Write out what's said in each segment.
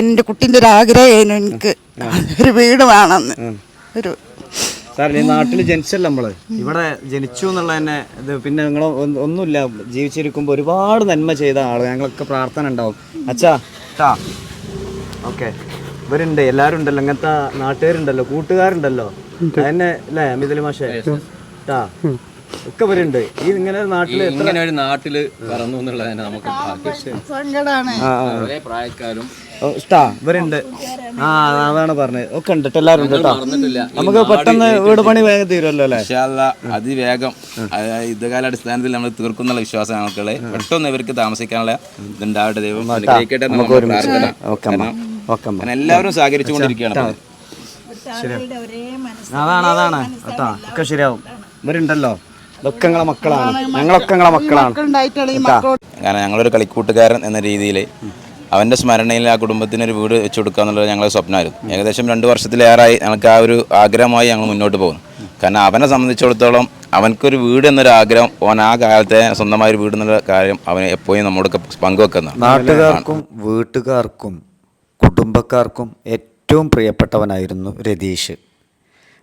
എന്റെ കുട്ടിന്റെ ഒരു ആഗ്രഹമായിരുന്നു എനിക്ക്. ഒരു വീട് വേണമെന്ന്. ഒരു ഈ നാട്ടിൽ ജനിച്ചല്ല നമ്മൾ? ഇവിടെ ജനിച്ചു എന്നുള്ള തന്നെ ഇത് പിന്നെ നിങ്ങൾ ഒന്നുമില്ല. ജീവിച്ചിരിക്കുമ്പോൾ ഒരുപാട് നന്മ ചെയ്ത ആൾ. ഞങ്ങളൊക്കെ പ്രാർത്ഥന ഉണ്ടാവും. അച്ഛാ ടാ ഓക്കെ. ഇവരുണ്ട് എല്ലാവരും ഉണ്ടല്ലോ. അങ്ങനത്തെ നാട്ടുകാരുണ്ടല്ലോ കൂട്ടുകാരുണ്ടല്ലോ. അതന്നെ അല്ലേ അമിതലി മാഷേ ട്ടാ. ഒക്കെ ഇവരുണ്ട്. ഈ ഇങ്ങനെ നാട്ടിൽ ഇങ്ങനെ ഒരു നാട്ടിൽ പറന്നു നമുക്ക് ഭാഗ്യം ഒരേ പ്രായക്കാരും ഓ, ഇഷ്ടാ ഇവരുണ്ട്. ആ അതാണ് പറഞ്ഞത്. ഒക്കെ ഉണ്ട് ട്ടോ, എല്ലാവരും ഉണ്ട് കേട്ടോ. മറന്നിട്ടില്ല. നമുക്ക് പെട്ടെന്ന് വീട് പണി വേഗം തീരുമല്ലോ അല്ലേ? ഇൻഷാല്ലാ അതിവേഗം. അതായത് യുദ്ധകാല അടിസ്ഥാനത്തിൽ നമ്മൾ തീർക്കുന്നുള്ള വിശ്വാസം ഞങ്ങൾക്കുള്ളത് പെട്ടെന്ന് ഇവർക്ക് താമസിക്കാനുള്ള ഇതുണ്ടാവട്ടെ ദൈവം. അനുഗ്രഹിക്കട്ടെ എന്ന് നമുക്ക് ഒരുമിച്ച് പ്രാർത്ഥന. ഓക്കെ അമ്മ. ഓക്കെ അമ്മ. കാരണം എല്ലാവരും സഹകരിച്ചുകൊണ്ടിരിക്കുകയാണ് ഇപ്പൊ. അതാണ് അതാണ്. കേട്ടോ ഒക്കെ ശരിയാവും. ഇവരുണ്ടല്ലോ. ഇതൊക്കെ ഞങ്ങളെ മക്കളാണ്. ഞങ്ങളൊക്കെ ഞങ്ങളെ മക്കളാണ്. ഉണ്ടായിട്ടുള്ള ഈ മക്കളോട് കാരണം ഞങ്ങളൊരു കളിക്കൂട്ടുകാരൻ എന്ന രീതിയിൽ അവന്റെ സ്മരണയിൽ ആ കുടുംബത്തിന് ഒരു വീട് വെച്ചു കൊടുക്കുക എന്നുള്ളത് ഞങ്ങളുടെ സ്വപ്നമായിരുന്നു. ഏകദേശം രണ്ട് വർഷത്തിലേറായി ഞങ്ങൾക്ക് ആ ഒരു ആഗ്രഹമായി ഞങ്ങൾ മുന്നോട്ട് പോകുന്നു. കാരണം അവനെ സംബന്ധിച്ചിടത്തോളം അവനക്കൊരു വീട് എന്നൊരു ആഗ്രഹം അവൻ ആ കാലത്തെ സ്വന്തമായ ഒരു വീട് എന്നുള്ള കാര്യം അവൻ എപ്പോഴും നമ്മോടൊക്കെ പങ്കുവെക്കുന്നു നാട്ടുകാർക്കും വീട്ടുകാർക്കും കുടുംബക്കാർക്കും ഏറ്റവും പ്രിയപ്പെട്ടവനായിരുന്നു രതീഷ്.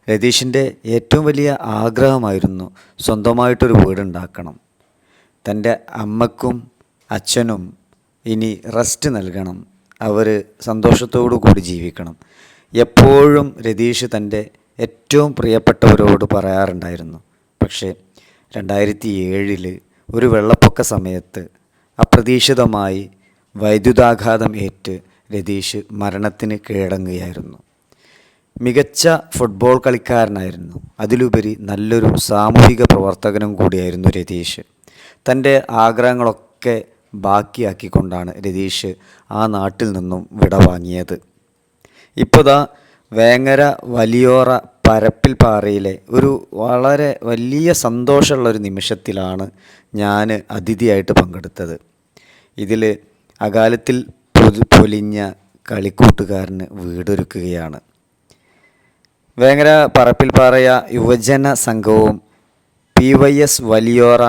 രതീഷിന്റെ ഏറ്റവും വലിയ ആഗ്രഹമായിരുന്നു സ്വന്തമായിട്ടൊരു വീടുണ്ടാക്കണം. തന്റെ അമ്മക്കും അച്ഛനും ഇനി റെസ്റ്റ് നൽകണം. അവർ സന്തോഷത്തോടു കൂടി ജീവിക്കണം. എപ്പോഴും രതീഷ് തന്റെ ഏറ്റവും പ്രിയപ്പെട്ടവരോട് പറയാറുണ്ടായിരുന്നു. പക്ഷേ രണ്ടായിരത്തി ഏഴിൽ ഒരു വെള്ളപ്പൊക്ക സമയത്ത് അപ്രതീക്ഷിതമായി വൈദ്യുതാഘാതം ഏറ്റ് രതീഷ് മരണത്തിന് കീഴടങ്ങുകയായിരുന്നു. മികച്ച ഫുട്ബോൾ കളിക്കാരനായിരുന്നു. അതിലുപരി നല്ലൊരു സാമൂഹിക പ്രവർത്തകനും കൂടിയായിരുന്നു രതീഷ്. തന്റെ ആഗ്രഹങ്ങളൊക്കെ ബാക്കിയാക്കിക്കൊണ്ടാണ് രതീഷ് ആ നാട്ടിൽ നിന്നും വിടവാങ്ങിയത്. ഇപ്പോൾ ദാ വേങ്ങര വലിയോറ പരപ്പിൽ പാറയിലെ ഒരു വളരെ വലിയ സന്തോഷമുള്ള ഒരു നിമിഷത്തിലാണ് ഞാൻ അതിഥിയായിട്ട് പങ്കെടുത്തത്. ഇതിൽ അകാലത്തിൽ പൊലിഞ്ഞ കളിക്കൂട്ടുകാരന് വീടൊരുക്കുകയാണ്. വേങ്ങര പറപ്പിൽ പാറയ യുവജന സംഘവും പി വൈ എസ് വലിയോറ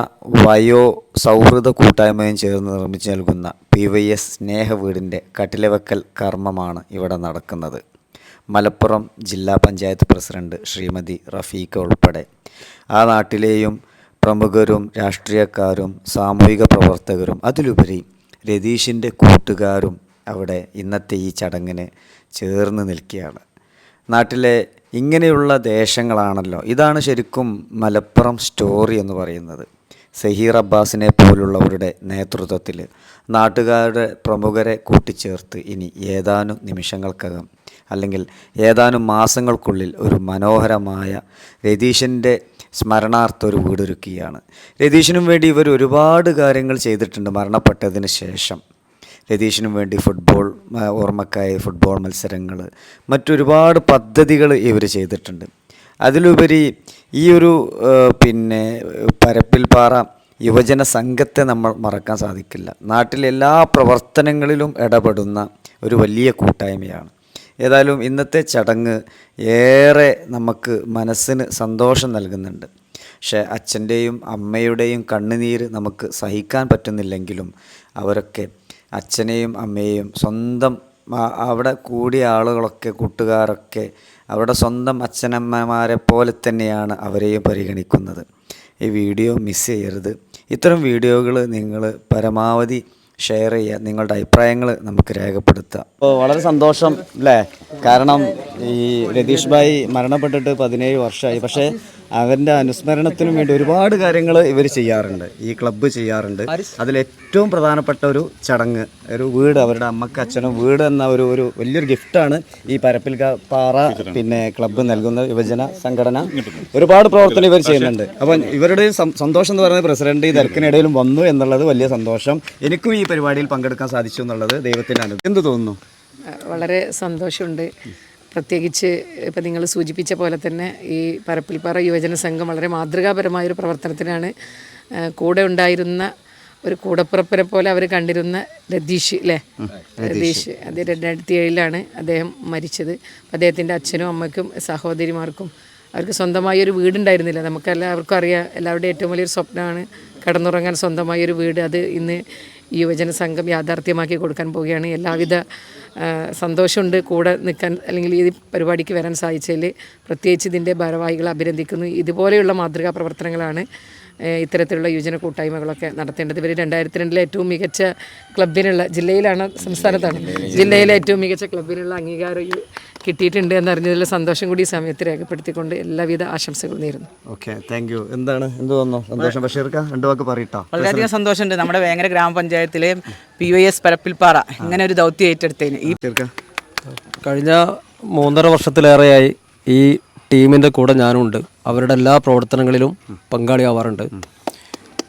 വയോ സൗഹൃദ കൂട്ടായ്മയും ചേർന്ന് നിർമ്മിച്ചു നൽകുന്ന പി വൈ എസ് സ്നേഹ വീടിന്റെ കട്ടിലവെക്കൽ കർമ്മമാണ് ഇവിടെ നടക്കുന്നത്. മലപ്പുറം ജില്ലാ പഞ്ചായത്ത് പ്രസിഡന്റ് ശ്രീമതി റഫീഖ ഉൾപ്പെടെ. ആ നാട്ടിലെയും പ്രമുഖരും രാഷ്ട്രീയക്കാരും സാമൂഹിക പ്രവർത്തകരും അതിലുപരി രതീഷിന്റെ കൂട്ടുകാരും അവിടെ ഇന്നത്തെ ഈ ചടങ്ങിന് ചേർന്ന് നിൽക്കുകയാണ്. നാട്ടിലെ ഇങ്ങനെയുള്ള ദേശങ്ങളാണല്ലോ. ഇതാണ് ശരിക്കും മലപ്പുറം സ്റ്റോറി എന്ന് പറയുന്നത്. സഹീർ അബ്ബാസിനെ പോലുള്ളവരുടെ നേതൃത്വത്തിൽ നാട്ടുകാരുടെ പ്രമുഖരെ കൂട്ടിച്ചേർത്ത് ഇനി ഏതാനും നിമിഷങ്ങൾക്കകം അല്ലെങ്കിൽ ഏതാനും മാസങ്ങൾക്കുള്ളിൽ ഒരു മനോഹരമായ രതീഷിന്റെ സ്മരണാർത്ഥ ഒരു വീടൊരുക്കുകയാണ്. രതീഷിനും വേണ്ടി ഇവർ ഒരുപാട് കാര്യങ്ങൾ ചെയ്തിട്ടുണ്ട് മരണപ്പെട്ടതിന് ശേഷം. രതീഷിനും വേണ്ടി ഫുട്ബോൾ ഓർമ്മക്കായ ഫുട്ബോൾ മത്സരങ്ങൾ മറ്റൊരുപാട് പദ്ധതികൾ ഇവർ ചെയ്തിട്ടുണ്ട്. അതിലുപരി ഈ ഒരു പിന്നെ പരപ്പിൽ പാറ യുവജന സംഘത്തെ നമ്മൾ മറക്കാൻ സാധിക്കില്ല. നാട്ടിലെ എല്ലാ പ്രവർത്തനങ്ങളിലും ഇടപെടുന്ന ഒരു വലിയ കൂട്ടായ്മയാണ്. ഏതായാലും ഇന്നത്തെ ചടങ്ങ് ഏറെ നമുക്ക് മനസ്സിന് സന്തോഷം നൽകുന്നുണ്ട്. പക്ഷേ അച്ഛന്റെയും അമ്മയുടെയും കണ്ണുനീര് നമുക്ക് സഹിക്കാൻ പറ്റുന്നില്ലെങ്കിലും അവരൊക്കെ അച്ഛനെയും അമ്മയെയും സ്വന്തം അവിടെ കൂടിയ ആളുകളൊക്കെ കൂട്ടുകാരൊക്കെ അവരുടെ സ്വന്തം അച്ഛനമ്മമാരെ പോലെ തന്നെയാണ് അവരെയും പരിഗണിക്കുന്നത്. ഈ വീഡിയോ മിസ് ചെയ്യരുത്. ഇത്തരം വീഡിയോകൾ നിങ്ങൾ പരമാവധി ഷെയർ ചെയ്യുക. നിങ്ങളുടെ അഭിപ്രായങ്ങൾ നമുക്ക് രേഖപ്പെടുത്താം. അപ്പോൾ വളരെ സന്തോഷം അല്ലേ? കാരണം ഈ രതീഷ് ഭായി മരണപ്പെട്ടിട്ട് പതിനേഴ് വർഷമായി. പക്ഷേ അവന്റെ അനുസ്മരണത്തിനും വേണ്ടി ഒരുപാട് കാര്യങ്ങൾ ഇവർ ചെയ്യാറുണ്ട്. ഈ ക്ലബ്ബ് ചെയ്യാറുണ്ട്. അതിൽ ഏറ്റവും പ്രധാനപ്പെട്ട ഒരു ചടങ്ങ് ഒരു വീട് അവരുടെ അമ്മയ്ക്ക് അച്ഛനും വീട് എന്ന ഒരു ഒരു വലിയൊരു ഗിഫ്റ്റാണ് ഈ പരപ്പിൽ പാറ പിന്നെ ക്ലബ്ബ് നൽകുന്ന യുവജന സംഘടന. ഒരുപാട് പ്രവർത്തനം ഇവർ ചെയ്യുന്നുണ്ട്. അപ്പം ഇവരുടെ സന്തോഷം എന്ന് പറയുന്നത് പ്രസിഡന്റ് ഈ തിരക്കിനിടയിലും വന്നു എന്നുള്ളത് വലിയ സന്തോഷം. എനിക്കും ഈ പരിപാടിയിൽ പങ്കെടുക്കാൻ സാധിച്ചു എന്നുള്ളത് ദൈവത്തിന്റെ അനുഭവം എന്ത് തോന്നുന്നു? വളരെ സന്തോഷമുണ്ട്. പ്രത്യേകിച്ച് ഇപ്പം നിങ്ങൾ സൂചിപ്പിച്ച പോലെ തന്നെ ഈ പരപ്പിൽപ്പാറ യുവജന സംഘം വളരെ മാതൃകാപരമായൊരു പ്രവർത്തനത്തിനാണ് കൂടെ ഉണ്ടായിരുന്ന ഒരു കൂടപ്പുറപ്പിനെ പോലെ അവർ കണ്ടിരുന്ന രതീഷ് അല്ലേ രതീഷ്. അത് രണ്ടായിരത്തി ഏഴിലാണ് അദ്ദേഹം മരിച്ചത്. അദ്ദേഹത്തിന്റെ അച്ഛനും അമ്മയ്ക്കും സഹോദരിമാർക്കും അവർക്ക് സ്വന്തമായി ഒരു വീടുണ്ടായിരുന്നില്ല. നമുക്ക് എല്ലാവർക്കും അറിയാം എല്ലാവരുടെയും ഏറ്റവും വലിയൊരു സ്വപ്നമാണ് കടന്നുറങ്ങാൻ സ്വന്തമായി ഒരു വീട്. അത് ഇന്ന് യുവജന സംഘം യാഥാർത്ഥ്യമാക്കി കൊടുക്കാൻ പോവുകയാണ്. എല്ലാവിധ സന്തോഷമുണ്ട് കൂടെ നിൽക്കാൻ അല്ലെങ്കിൽ ഈ പരിപാടിക്ക് വരാൻ സാധിച്ചതിൽ പ്രത്യേകിച്ച് ഇതിന്റെ ഭാരവാഹികളെ അഭിനന്ദിക്കുന്നു. ഇതുപോലെയുള്ള മാതൃകാ പ്രവർത്തനങ്ങളാണ് ഇത്തരത്തിലുള്ള യുവജന കൂട്ടായ്മകളൊക്കെ നടത്തേണ്ടത്. ഇവർ രണ്ടായിരത്തി രണ്ടിലെ ഏറ്റവും മികച്ച ക്ലബിനുള്ള ജില്ലയിലാണ് സംസ്ഥാനത്താണ്. ജില്ലയിലെ ഏറ്റവും മികച്ച ക്ലബിനുള്ള അംഗീകാരം കിട്ടിയിട്ടുണ്ട് എന്നറിഞ്ഞതിൽ സന്തോഷം കൂടി ഈ സമയത്ത് രേഖപ്പെടുത്തിക്കൊണ്ട് എല്ലാവിധ ആശംസകളും നേരുന്നു. ഓക്കെ താങ്ക് യു എന്താണ്? എന്ത് തോന്നുന്നു? സന്തോഷം. ബഷീർക്ക രണ്ടു വാക്ക് പറയട്ടോ. വളരെയധികം സന്തോഷമുണ്ട്. നമ്മുടെ വേങ്ങര ഗ്രാമപഞ്ചായത്തിലെ പി വൈ എസ് പരപ്പിൽപ്പാറ. ഇങ്ങനെ ഒരു ദൗത്യം ഏറ്റെടുത്തതിന്. ഈ കഴിഞ്ഞ മൂന്നര വർഷത്തിലേറെയായി ഈ ടീമിന്റെ കൂടെ ഞാനുണ്ട്. അവരുടെ എല്ലാ പ്രവർത്തനങ്ങളിലും പങ്കാളിയാവാറുണ്ട്.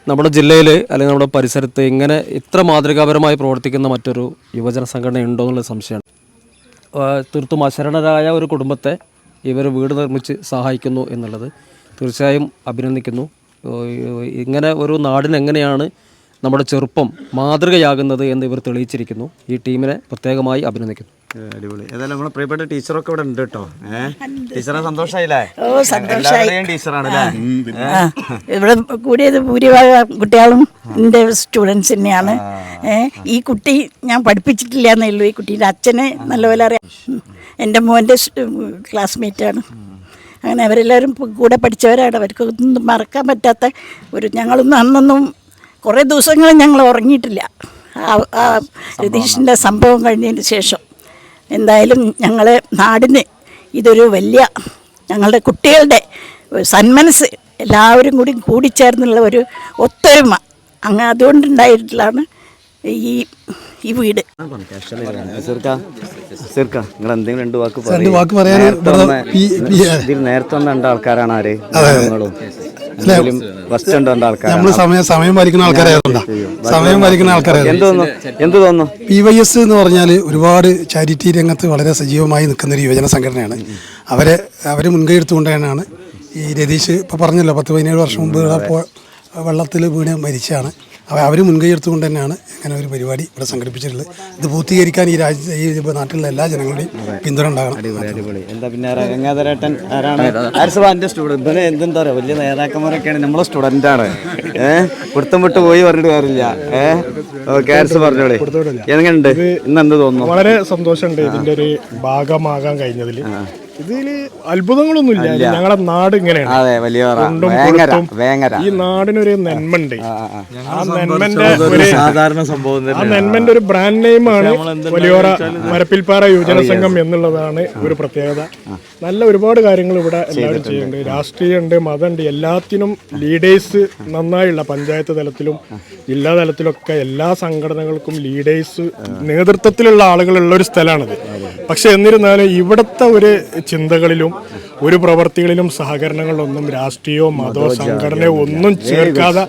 നമ്മുടെ ജില്ലയിൽ അല്ലെങ്കിൽ നമ്മുടെ പരിസരത്ത് ഇങ്ങനെ ഇത്ര മാതൃകാപരമായി പ്രവർത്തിക്കുന്ന മറ്റൊരു യുവജന സംഘടന ഉണ്ടോ എന്നുള്ള സംശയമാണ്. തീർത്തും അശരണരായ ഒരു കുടുംബത്തെ ഇവർ വീട് നിർമ്മിച്ച് സഹായിക്കുന്നു എന്നുള്ളത് തീർച്ചയായും അഭിനന്ദിക്കുന്നു. ഇങ്ങനെ ഒരു നാടിന് എങ്ങനെയാണ് നമ്മുടെ ചെറുപ്പം മാതൃകയാകുന്നത് എന്ന് ഇവർ തെളിയിച്ചിരിക്കുന്നു. ഈ ടീമിനെ പ്രത്യേകമായി അഭിനന്ദിക്കുന്നു. അടിപൊളി. ഏതായാലും നമ്മളെ പ്രിയപ്പെട്ട ടീച്ചറൊക്കെ ഇവിടെ ഉണ്ട് കേട്ടോ. ഏഹ് ടീച്ചറെ സന്തോഷമായില്ലേ എല്ലാവരുടെയും ടീച്ചറാണ് ഇവിടെ കൂടിയത് ഭൂരിഭാഗം കുട്ടികളും എന്റെ സ്റ്റുഡൻസ് തന്നെയാണ്. ഈ കുട്ടി ഞാൻ പഠിപ്പിച്ചിട്ടില്ല എന്നേ ഉള്ളൂ. ഈ കുട്ടിയുടെ അച്ഛനെ നല്ലപോലെ അറിയാം. എന്റെ മോന്റെ ക്ലാസ്മേറ്റാണ് അങ്ങനെ അവരെല്ലാവരും കൂടെ പഠിച്ചവരാണ്. അവർക്ക് ഒന്നും മറക്കാൻ പറ്റാത്ത ഒരു ഞങ്ങളൊന്നും അന്നൊന്നും കുറേ ദിവസങ്ങൾ ഞങ്ങൾ ഉറങ്ങിയിട്ടില്ല. രതീഷിന്റെ സംഭവം കഴിഞ്ഞതിന് ശേഷം. എന്തായാലും ഞങ്ങളെ നാടിന് ഇതൊരു വലിയ ഞങ്ങളുടെ കുട്ടികളുടെ സന്മനസ് എല്ലാവരും കൂടി കൂടിച്ചേർന്നുള്ള ഒരു ഒത്തൊരുമ. അങ്ങ് അതുകൊണ്ടുണ്ടായിട്ടുള്ളതാണ് ഈ ഈ വീട്. നിങ്ങൾ എന്തെങ്കിലും രണ്ട് വാക്ക് വാക്ക് പറയാൻ നേരത്തെ വന്ന- ആൾക്കാരാണ് ആര്? നമ്മൾ സമയം സമയം ഭരിക്കുന്ന ആൾക്കാരായതുകൊണ്ടാ. സമയം ഭരിക്കുന്ന ആൾക്കാരായിരുന്നു തോന്നുന്നു എന്ത് തോന്നുന്നു പി വൈ എസ് എന്ന് പറഞ്ഞാൽ ഒരുപാട് ചാരിറ്റി രംഗത്ത് വളരെ സജീവമായി നിൽക്കുന്ന ഒരു യുവജന സംഘടനയാണ്. അവരെ അവർ മുൻകൈ എടുത്തുകൊണ്ടാണ് ഈ രതീഷ് ഇപ്പോൾ പറഞ്ഞല്ലോ പത്ത് പതിനേഴ് വർഷം മുമ്പ് വെള്ളത്തിൽ വീണ് മരിച്ചാണ് അവർ മുൻകൈ എടുത്തുകൊണ്ട് തന്നെയാണ് ഇങ്ങനെ ഒരു പരിപാടി ഇവിടെ സംഘടിപ്പിച്ചിട്ടുള്ളത്. ഇത് പൂർത്തീകരിക്കാൻ ഈ രാജ്യ ഈ നാട്ടിലുള്ള എല്ലാ ജനങ്ങളുടെയും പിന്തുണ ഉണ്ടാകണം. എന്താ എന്തെന്താ വലിയ നേതാക്കന്മാരൊക്കെയാണ്. നമ്മളെ ആണ്. ഏഹ് വിട്ട് പോയി പറഞ്ഞിട്ട് കാര്യമില്ല. ഏഹ് ഓക്കെ ആരിസ് പറഞ്ഞോളെ. എങ്ങനെയുണ്ട്? ഇന്ന് എന്ത് തോന്നുന്നു? വളരെ സന്തോഷമുണ്ട് ഇതിന്റെ ഒരു ഭാഗമാകാൻ കഴിഞ്ഞതിൽ ഇതിൽ അത്ഭുതങ്ങളൊന്നുമില്ല. ഞങ്ങളുടെ നാട് ഇങ്ങനെയാണ്. അതെ വലിയ വേങ്ങര വേങ്ങര. ഈ നാടിനൊരു നന്മണ്ട്. ആ നന്മന്റെ ഒരു സാധാരണ സംഭവം ആ നന്മന്റെ ഒരു ബ്രാൻഡ് നെയിമാണ് വലിയോറ മരപ്പിൽപ്പാറ യുവജന സംഘം എന്നുള്ളതാണ് ഒരു പ്രത്യേകത. നല്ല ഒരുപാട് കാര്യങ്ങൾ ഇവിടെ എല്ലാവരും ചെയ്യുന്നുണ്ട്. രാഷ്ട്രീയമുണ്ട് മതമുണ്ട് എല്ലാത്തിനും ലീഡേഴ്സ് നന്നായുള്ള പഞ്ചായത്ത് തലത്തിലും ജില്ലാ തലത്തിലൊക്കെ എല്ലാ സംഘടനകൾക്കും ലീഡേഴ്സ് നേതൃത്വത്തിലുള്ള ആളുകളുള്ള ഒരു സ്ഥലമാണിത്. പക്ഷെ എന്നിരുന്നാലും ഇവിടുത്തെ ഒരു ചിന്തകളിലും ഒരു പ്രവർത്തികളിലും സഹകരണങ്ങളൊന്നും രാഷ്ട്രീയമോ മതോ സംഘടനയോ ഒന്നും ചേർക്കാതെ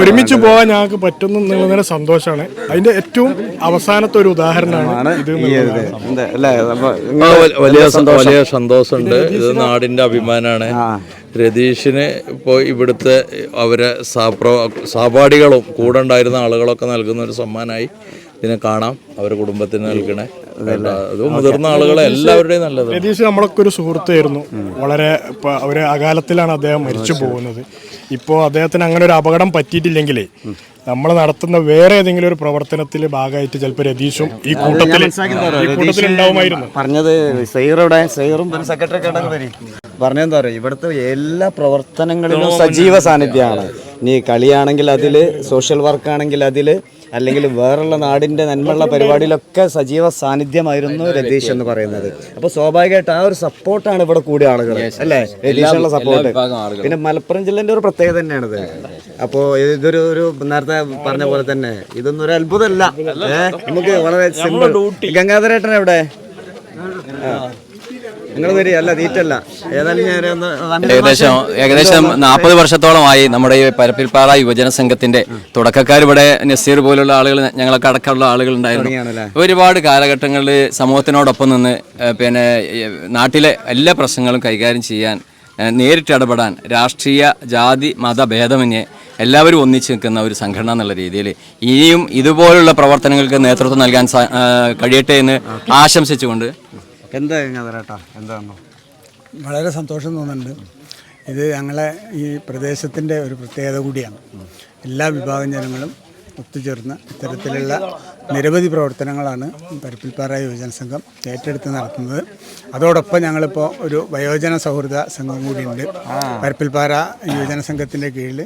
ഒരുമിച്ച് പോകാൻ ഞങ്ങൾക്ക് പറ്റുന്നു എന്നുള്ളതിന് സന്തോഷമാണ്. അതിന്റെ ഏറ്റവും അവസാനത്തെ ഒരു ഉദാഹരണമാണ് ഇത് വലിയ വലിയ സന്തോഷമുണ്ട് ഇത് നാടിന്റെ അഭിമാനമാണ്. രതീഷിന് ഇപ്പോൾ ഇവിടുത്തെ അവരെ സാപ്ര സഹപാഠികളും കൂടെ ഉണ്ടായിരുന്ന ആളുകളൊക്കെ നൽകുന്ന ഒരു സമ്മാനമായി ഇതിനെ കാണാം. അവരുടെ കുടുംബത്തിന് നൽകണേ. അത്. മുതിർന്ന ആളുകളെ എല്ലാവരുടെയും നല്ലത് രതീഷ് നമ്മളൊക്കെ ഒരു സുഹൃത്തായിരുന്നു വളരെ ഇപ്പൊ ഒരു അകാലത്തിലാണ് അദ്ദേഹം മരിച്ചു പോകുന്നത്. ഇപ്പോൾ അദ്ദേഹത്തിന് അങ്ങനെ ഒരു അപകടം പറ്റിയിട്ടില്ലെങ്കിലേ നമ്മൾ നടത്തുന്ന വേറെ ഏതെങ്കിലും ഒരു പ്രവർത്തനത്തിൽ ഭാഗമായിട്ട് ചിലപ്പോൾ രതീഷും ഈ കൂട്ടത്തിൽ ഈ കൂട്ടത്തിൽ ഉണ്ടാവുമായിരുന്നു. പറഞ്ഞത് സൈറുടെ സൈറും സെക്രട്ടറി പറഞ്ഞെന്താ പറയുക ഇവിടുത്തെ എല്ലാ പ്രവർത്തനങ്ങളിലും സജീവ സാന്നിധ്യമാണ്. ഇനി കളിയാണെങ്കിൽ അതിൽ സോഷ്യൽ വർക്ക് ആണെങ്കിൽ അതിൽ അല്ലെങ്കിൽ വേറുള്ള നാടിന്റെ നന്മയുള്ള പരിപാടിയിലൊക്കെ സജീവ സാന്നിധ്യമായിരുന്നു രതീഷ് എന്ന് പറയുന്നത്. അപ്പോൾ സ്വാഭാവികമായിട്ട് ആ ഒരു സപ്പോർട്ടാണ് ഇവിടെ കൂടിയ ആളുകൾ അല്ലേ? രതീഷുള്ള സപ്പോർട്ട് പിന്നെ മലപ്പുറം ജില്ലേന്റെ ഒരു പ്രത്യേകത തന്നെയാണിത്. അപ്പോൾ ഇതൊരു ഒരു നേരത്തെ പറഞ്ഞ പോലെ തന്നെ ഇതൊന്നും ഒരു അത്ഭുതമല്ല. നമുക്ക് വളരെ സിമ്പിൾ ഗംഗാധരേട്ടൻ എവിടെ? നിങ്ങൾ വരി അല്ല തീറ്റല്ല ഏതായാലും ഏകദേശം ഏകദേശം നാൽപ്പത് വർഷത്തോളമായി നമ്മുടെ ഈ പരപ്പിൽപ്പാറ യുവജന സംഘത്തിന്റെ തുടക്കക്കാർ ഇവിടെ നസീർ പോലുള്ള ആളുകൾ ഞങ്ങളൊക്കെ അടക്കമുള്ള ആളുകൾ ഉണ്ടായിരുന്നു. ഒരുപാട് കാലഘട്ടങ്ങളിൽ സമൂഹത്തിനോടൊപ്പം നിന്ന് പിന്നെ നാട്ടിലെ എല്ലാ പ്രശ്നങ്ങളും കൈകാര്യം ചെയ്യാൻ നേരിട്ട് ഇടപെടാൻ രാഷ്ട്രീയ ജാതി മത ഭേദമന്യേ എല്ലാവരും ഒന്നിച്ചു നിൽക്കുന്ന ഒരു സംഘടന എന്നുള്ള രീതിയിൽ ഇനിയും ഇതുപോലുള്ള പ്രവർത്തനങ്ങൾക്ക് നേതൃത്വം നൽകാൻ കഴിയട്ടെ എന്ന് ആശംസിച്ചുകൊണ്ട് എന്താ ഗംഗാധരേട്ടാ എന്താണോ വളരെ സന്തോഷം തോന്നുന്നുണ്ട്. ഇത് ഞങ്ങളെ ഈ പ്രദേശത്തിന്റെ ഒരു പ്രത്യേകത കൂടിയാണ്. എല്ലാ വിഭാഗം ജനങ്ങളും ഒത്തുചേർന്ന് ഇത്തരത്തിലുള്ള നിരവധി പ്രവർത്തനങ്ങളാണ് പരപ്പിൽപ്പാറ യുവജന സംഘം ഏറ്റെടുത്ത് നടത്തുന്നത്. അതോടൊപ്പം ഞങ്ങളിപ്പോൾ ഒരു വയോജന സൗഹൃദ സംഘം കൂടിയുണ്ട്. പരപ്പിൽപ്പാറ യുവജന സംഘത്തിന്റെ കീഴിൽ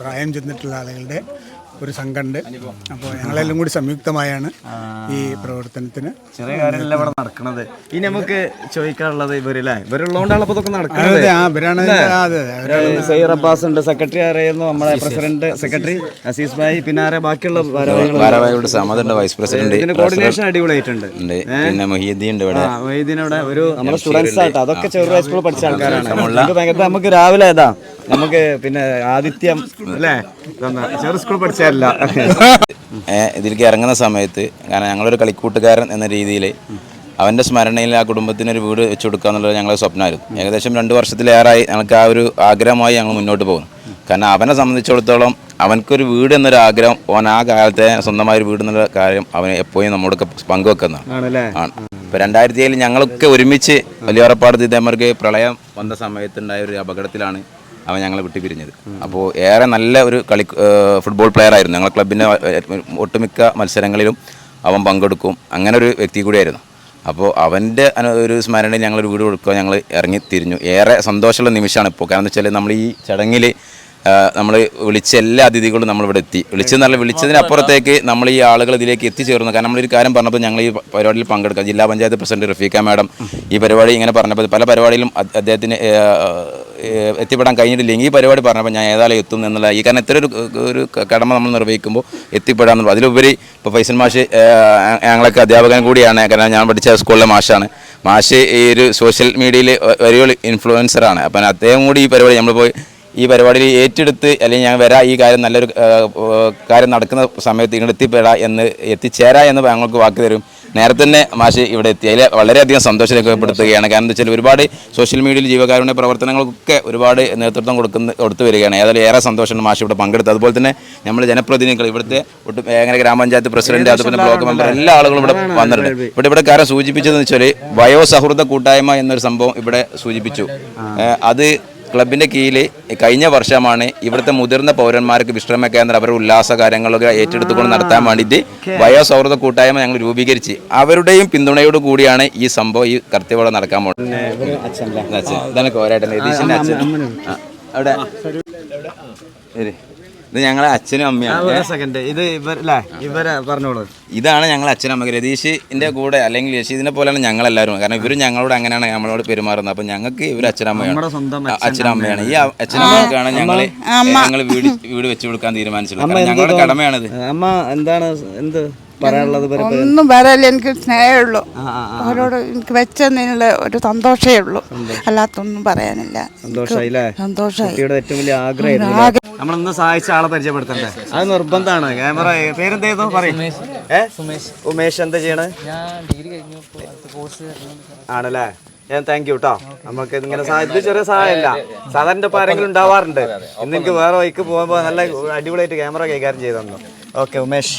പ്രായം ചെന്നിട്ടുള്ള ആളുകളുടെ ഒരു സംഘമുണ്ട്. അപ്പോൾ ഞങ്ങളെല്ലാം കൂടി സംയുക്തമായാണ് ഈ പ്രവർത്തനത്തിന് ചെറിയ കാര്യമല്ല ഇവിടെ നടക്കുന്നത് ഇനി നമുക്ക് ചോദിക്കാനുള്ളത് ഇവരല്ലേ ഇവരുള്ളതുകൊണ്ടാണ് അപ്പോൾ ഇതൊക്കെ നടക്കുന്നത്. അതെ, ആ, ഇവരാണ്? അതെ, അതെ, അബ്ബാസ് ഉണ്ട് സെക്രട്ടറി അറിയുന്നു നമ്മുടെ പ്രസിഡന്റ് സെക്രട്ടറി അസീസ് ഭായി പിന്നെ ആരെ? ബാക്കിയുള്ള സമതുണ്ട് വൈസ് പ്രസിഡന്റ്. ഇതിന്റെ കോർഡിനേഷൻ അടിപൊളിയായിട്ടുണ്ട്. ഉണ്ട്. പിന്നെ മൊഹീദ്ദീൻ ഉണ്ട് ഇവിടെ. ആ, ഇതിനവിടെ ഒരു നമ്മുടെ സ്റ്റുഡൻസ് ആയിട്ട് അതൊക്കെ ചെറുതായ സ്കൂളിൽ പഠിച്ച ആൾക്കാരാണ്. നമുക്ക് രാവിലെ ഏതാ? നമുക്ക് പിന്നെ ആദിത്യം അല്ലേ? ചെറു സ്കൂൾ പഠിച്ചല്ല ഇതിലേക്ക് ഇറങ്ങുന്ന സമയത്ത് കാരണം ഞങ്ങളൊരു കളിക്കൂട്ടുകാരൻ എന്ന രീതിയിൽ അവന്റെ സ്മരണയിൽ ആ കുടുംബത്തിന് ഒരു വീട് വെച്ചു കൊടുക്കുക എന്നുള്ളത് ഞങ്ങളുടെ സ്വപ്നമായിരുന്നു. ഏകദേശം രണ്ട് വർഷത്തിലേറായി ഞങ്ങൾക്ക് ആ ഒരു ആഗ്രഹമായി ഞങ്ങൾ മുന്നോട്ട് പോകുന്നു. കാരണം അവനെ സംബന്ധിച്ചിടത്തോളം അവനക്കൊരു വീട് എന്നൊരു ആഗ്രഹം ഓൻ ആ കാലത്തെ സ്വന്തമായ ഒരു വീട് എന്നുള്ള കാര്യം അവൻ എപ്പോഴും നമ്മോടൊക്കെ പങ്കുവെക്കുന്നതാണ്. ആണല്ലേ? ആണ്. ഇപ്പം രണ്ടായിരത്തി ഏഴിൽ ഞങ്ങളൊക്കെ ഒരുമിച്ച് വലിയറപ്പാടത്ത് ഇതേമാർക്ക് പ്രളയം വന്ന സമയത്തുണ്ടായ ഒരു അപകടത്തിലാണ് അവൻ ഞങ്ങളെ വിട്ടു പിരിഞ്ഞത് അപ്പോൾ ഏറെ നല്ല ഒരു കളി ഫുട്ബോൾ പ്ലെയർ ആയിരുന്നു. ഞങ്ങളെ ക്ലബിന്റെ ഒട്ടുമിക്ക മത്സരങ്ങളിലും അവൻ പങ്കെടുക്കും. അങ്ങനെ ഒരു വ്യക്തി കൂടിയായിരുന്നു. അപ്പോൾ അവന്റെ ഒരു സ്മരണയിൽ ഞങ്ങൾ വീട് കൊടുക്കുക ഞങ്ങൾ ഇറങ്ങി തിരിഞ്ഞു. ഏറെ സന്തോഷമുള്ള നിമിഷമാണ് ഇപ്പോൾ. കാരണം എന്ന് വെച്ചാൽ നമ്മൾ ഈ ചടങ്ങിൽ നമ്മൾ വിളിച്ച എല്ലാ അതിഥികളും നമ്മളിവിടെ എത്തി. വിളിച്ചെന്നല്ല വിളിച്ചതിനപ്പുറത്തേക്ക് നമ്മൾ ഈ ആളുകൾ ഇതിലേക്ക് എത്തിച്ചേർന്നു. കാരണം നമ്മളൊരു കാര്യം പറഞ്ഞപ്പോൾ ഞങ്ങൾ ഈ പരിപാടിയിൽ പങ്കെടുക്കാം. ജില്ലാ പഞ്ചായത്ത് പ്രസിഡന്റ് റഫീഖ മാഡം ഈ പരിപാടി ഇങ്ങനെ പറഞ്ഞപ്പോൾ പല പരിപാടിയിലും അദ്ദേഹത്തിന് എത്തിപ്പെടാൻ കഴിഞ്ഞിട്ടില്ലെങ്കിൽ ഈ പരിപാടി പറഞ്ഞപ്പോൾ ഞാൻ ഏതായാലും എത്തും എന്നുള്ള ഈ കാരണം ഇത്ര ഒരു ഒരു കടമ നമ്മൾ നിർവഹിക്കുമ്പോൾ എത്തിപ്പെടാന്നുള്ളത് അതിലുപരി ഇപ്പോൾ ഫൈസൽ മാഷ് ഞങ്ങളൊക്കെ അധ്യാപകൻ കൂടിയാണ്. കാരണം ഞാൻ പഠിച്ച സ്കൂളിലെ മാഷാണ്. മാഷ് ഈ ഒരു സോഷ്യൽ മീഡിയയിൽ വലിയ ഇൻഫ്ലുവൻസറാണ്. അപ്പം അദ്ദേഹം കൂടി ഈ പരിപാടി നമ്മൾ പോയി ഈ പരിപാടിയിൽ ഏറ്റെടുത്ത് അല്ലെങ്കിൽ ഞാൻ വരാം ഈ കാര്യം നല്ലൊരു കാര്യം നടക്കുന്ന സമയത്ത് ഇങ്ങോട്ട് എത്തിപ്പെടാ എന്ന് എത്തിച്ചേരാ എന്ന് ഞങ്ങൾക്ക് വാക്ക് തരും. നേരത്തെ തന്നെ മാഷ് ഇവിടെ എത്തി. അതിൽ വളരെയധികം സന്തോഷം രേഖപ്പെടുത്തുകയാണ്. കാരണം എന്താ വെച്ചാൽ ഒരുപാട് സോഷ്യൽ മീഡിയയിൽ ജീവകാരുണ്യ പ്രവർത്തനങ്ങൾക്കൊക്കെ ഒരുപാട് നേതൃത്വം കൊടുക്കുന്ന കൊടുത്തു വരികയാണ്. ഏതായാലും ഏറെ സന്തോഷമാണ് മാഷ് ഇവിടെ പങ്കെടുത്തത്. അതുപോലെ തന്നെ നമ്മൾ ജനപ്രതിനിധികൾ ഇവിടുത്തെ ഒട്ടും വേങ്ങര ഗ്രാമപഞ്ചായത്ത് പ്രസിഡന്റ് അതുപോലെ ബ്ലോക്ക് മെമ്പർ എല്ലാ ആളുകളും ഇവിടെ വന്നിട്ടുണ്ട്. ഇവിടെ ഇവിടെ കാര്യം സൂചിപ്പിച്ചതെന്ന് വെച്ചാൽ വയോസൗഹൃദ കൂട്ടായ്മ എന്നൊരു സംഭവം ഇവിടെ സൂചിപ്പിച്ചു. അത് ക്ലബിന്റെ കീഴിൽ കഴിഞ്ഞ വർഷമാണ് ഇവിടുത്തെ മുതിർന്ന പൗരന്മാർക്ക് വിശ്രമ കേന്ദ്രം അവരുടെ ഉല്ലാസ കാര്യങ്ങളൊക്കെ ഏറ്റെടുത്തുകൊണ്ട് നടത്താൻ വേണ്ടിയിട്ട് വയോസൗഹൃദ കൂട്ടായ്മ ഞങ്ങൾ രൂപീകരിച്ച്. അവരുടെയും പിന്തുണയോട് കൂടിയാണ് ഈ സംഭവം ഈ കർത്തവ്യം നടക്കാൻ പോകുന്നത് അച്ഛൻ ഇതാണ് കോരേട്ടൻ രതീഷിന്റെ അച്ഛൻ. ആ, അവിടെ. ഇത് ഞങ്ങളെ അച്ഛനും അമ്മയാണ് ഒരു സെക്കൻഡ് ഇത് ഇവരെ പറഞ്ഞോളൂ. ഇതാണ് ഞങ്ങൾ അച്ഛനമ്മ രതീഷിന്റെ കൂടെ അല്ലെങ്കിൽ രതീഷിനെ പോലെയാണ് ഞങ്ങളെല്ലാവരും. കാരണം ഇവരും ഞങ്ങളോട് അങ്ങനെയാണ് നമ്മളോട് പെരുമാറുന്നത്. അപ്പൊ ഞങ്ങൾക്ക് ഇവർ അച്ഛനമ്മയാണ് നമ്മുടെ സ്വന്തം ആ, അച്ഛനമ്മയാണ് ഈ അച്ഛനമ്മക്കാണ് ഞങ്ങൾ ഞങ്ങൾ വീട് വീട് വെച്ചു കൊടുക്കാൻ തീരുമാനിച്ചുള്ളത് കാരണം ഞങ്ങളുടെ കടമയാണിത്. അമ്മ എന്താണ് എന്ത് പറയാനുള്ളത് ഒന്നും പറയല്ല എനിക്ക് സ്നേഹമുള്ളൂ. അവരോട് എനിക്ക് വെച്ചതിനുള്ള ഒരു സന്തോഷമേ ഉള്ളൂ. അല്ലാത്തൊന്നും പറയാനില്ല. സന്തോഷമായി സന്തോഷമായി കുട്ടിയുടെ ഏറ്റവും വലിയ ആഗ്രഹമായിരുന്നു നമ്മളൊന്ന് സഹായിച്ച ആളെ പരിചയപ്പെടുത്തണ്ടേ? അത് നിർബന്ധമാണ്. ക്യാമറ പേരെന്തായിരുന്നു പറയും. ഉമേഷ് എന്താ ചെയ്യണേ? ആണല്ലേ? ഞാൻ താങ്ക് യു കേട്ടോ നമുക്ക് ഇങ്ങനെ ഇത് ചെറിയ സഹായമല്ല സാധാരണ ഇപ്പം ആരെങ്കിലും ഉണ്ടാവാറുണ്ട്. ഇന്ന് എനിക്ക് വേറെ വഴിക്ക് പോകുമ്പോൾ നല്ല അടിപൊളിയായിട്ട് ക്യാമറ കൈകാര്യം ചെയ്തു തന്നു. ഓക്കെ ഉമേഷ്.